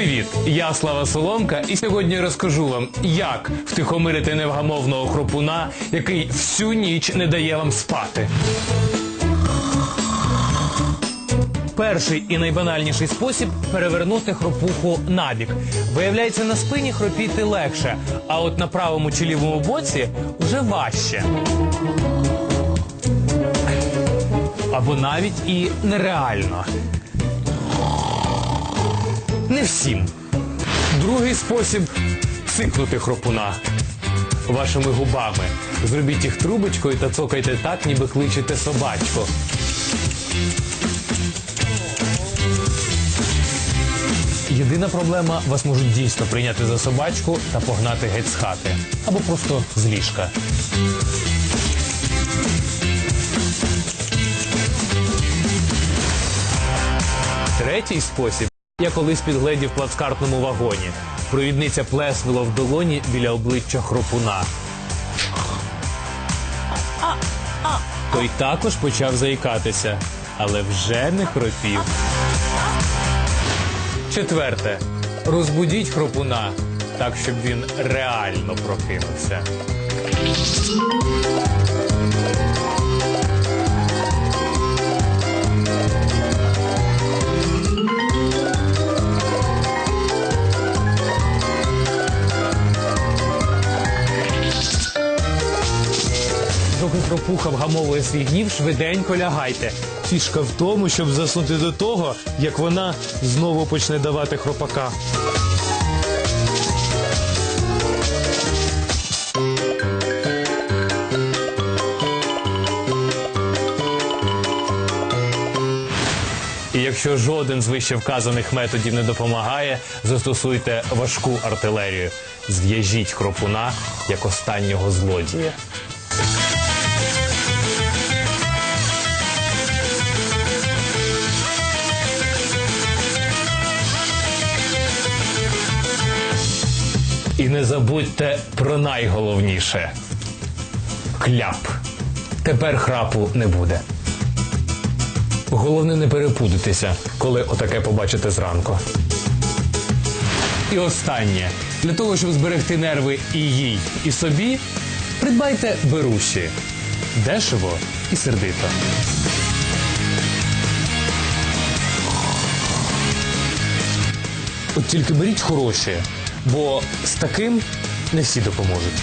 Привіт! Я Слава Соломка, і сьогодні розкажу вам, як втихомирити невгамовного хропуна, який всю ніч не дає вам спати. Перший і найбанальніший спосіб перевернути хропуху набік. Виявляється, на спині хропіти легше, а от на правому чи лівому боці вже важче. Або навіть і нереально. Не всім. Другий спосіб сикнути хропуна вашими губами. Зробіть їх трубочкою та цокайте так, ніби кличете собачку. Єдина проблема вас можуть дійсно прийняти за собачку та погнати геть з хати. Або просто з ліжка. Третій спосіб я колись підгледів в плацкартному вагоні. Провідниця плеснула в долоні біля обличчя хропуна. Той також почав заїкатися, але вже не хропів. Четверте. Розбудіть хропуна так, щоб він реально прокинувся. Доки хропуха вгамовує свій гнів, швиденько лягайте. Фішка в тому, щоб заснути до того, як вона знову почне давати хропака. І якщо жоден з вище вказаних методів не допомагає, застосуйте важку артилерію. Зв'яжіть хропуна як останнього злодія. Не забудьте про найголовніше кляп. Тепер храпу не буде. Головне не перепудитися, коли отаке побачите зранку. І останнє. Для того, щоб зберегти нерви і їй, і собі, придбайте беруші. Дешево і сердито. От тільки беріть хороші, бо з таким не всі допоможуть.